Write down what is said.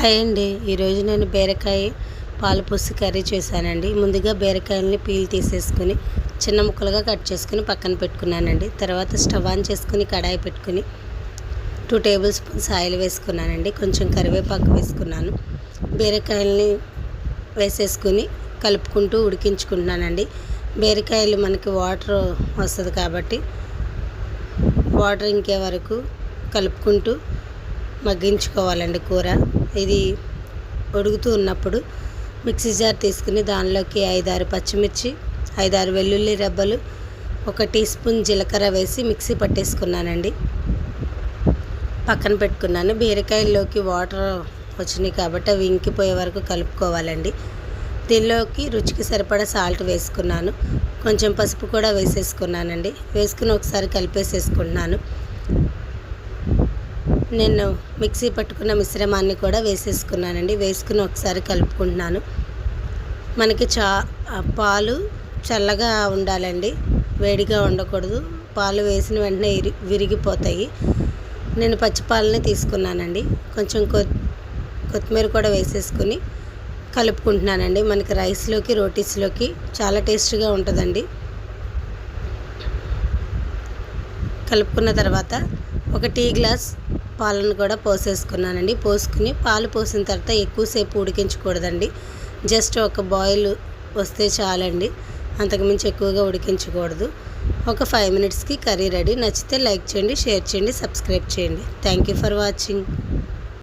Hi అండి. ఈరోజు నేను బీరకాయ పాలుపూసి కర్రీ చేశానండి. ముందుగా బీరకాయలని పీల్ తీసేసుకుని చిన్న ముక్కలుగా కట్ చేసుకుని పక్కన పెట్టుకున్నానండి. తర్వాత స్టవ్ ఆన్ చేసుకుని కడాయి పెట్టుకుని టూ టేబుల్ స్పూన్స్ ఆయిల్ వేసుకున్నానండి. కొంచెం కరివేపాకు వేసుకున్నాను. బీరకాయలని వేసేసుకుని కలుపుకుంటూ ఉడికించుకుంటున్నానండి. బీరకాయలు మనకి వాటర్ వస్తుంది కాబట్టి వాటర్ ఇంకే వరకు కలుపుకుంటూ మగ్గించుకోవాలండి కూర. ఇది ఉడుకుతూ ఉన్నప్పుడు మిక్సీ జార్ తీసుకుని దానిలోకి ఐదారు పచ్చిమిర్చి ఐదారు వెల్లుల్లి రెబ్బలు ఒక టీ స్పూన్ జీలకర్ర వేసి మిక్సీ పట్టేసుకున్నానండి. పక్కన పెట్టుకున్నాను. బీరకాయల్లోకి వాటర్ వచ్చినాయి కాబట్టి అవి ఇంకిపోయే వరకు కలుపుకోవాలండి. దీనిలోకి రుచికి సరిపడా సాల్ట్ వేసుకున్నాను. కొంచెం పసుపు కూడా వేసేసుకున్నానండి. వేసుకుని ఒకసారి కలిపేసేసుకున్నాను నేను మిక్సీ పట్టుకున్న మిశ్రమాన్ని కూడా వేసేసుకున్నానండి. వేసుకుని ఒకసారి కలుపుకుంటున్నాను. మనకి చా పాలు చల్లగా ఉండాలండి. వేడిగా ఉండకూడదు. పాలు వేసిన వెంటనే విరిగిపోతాయి. నేను పచ్చిపాలని తీసుకున్నానండి. కొంచెం కొ కొత్తిమీర కూడా వేసేసుకుని కలుపుకుంటున్నానండి. మనకి రైస్లోకి రోటీస్లోకి చాలా టేస్ట్గా ఉంటుందండి. కలుపుకున్న తర్వాత ఒక టీ గ్లాస్ పాలను కూడా పోసేసుకున్నానండి. పోసుకుని పాలు పోసిన తర్వాత ఎక్కువసేపు ఉడికించకూడదండి. జస్ట్ ఒక బాయిల్ వస్తే చాలండి. అంతకుమించి ఎక్కువగా ఉడికించకూడదు. ఒక ఫైవ్ మినిట్స్కి కర్రీ రెడీ. నచ్చితే లైక్ చేయండి షేర్ చేయండి సబ్స్క్రైబ్ చేయండి. Thank you for watching.